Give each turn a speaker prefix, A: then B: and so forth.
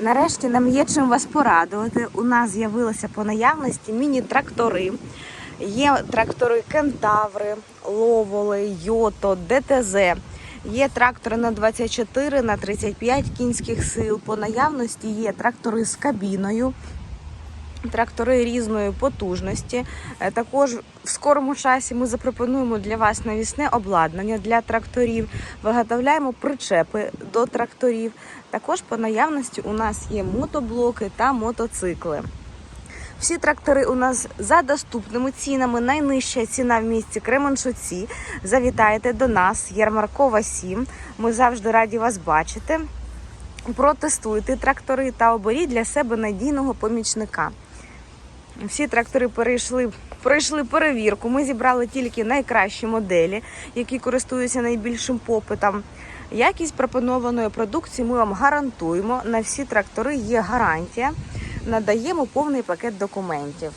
A: Нарешті нам є чим вас порадувати. У нас з'явилися по наявності міні-трактори. Є трактори Кентаври, Ловоли, Йото, ДТЗ. Є трактори на 24, на 35 кінських сил. По наявності є трактори з кабіною, трактори різної потужності. Е, Також в скорому часі ми запропонуємо для вас навісне обладнання для тракторів. Виготовляємо причепи до тракторів. Також по наявності у нас є мотоблоки та мотоцикли. Всі трактори у нас за доступними цінами. Найнижча ціна в місті Кременчуці. Завітайте до нас, Ярмаркова 7. Ми завжди раді вас бачити. Протестуйте трактори та оберіть для себе надійного помічника. Всі трактори перейшли, пройшли перевірку. Ми зібрали тільки найкращі моделі, які користуються найбільшим попитом. Якість пропонованої продукції ми вам гарантуємо. На всі трактори є гарантія. Надаємо повний пакет документів.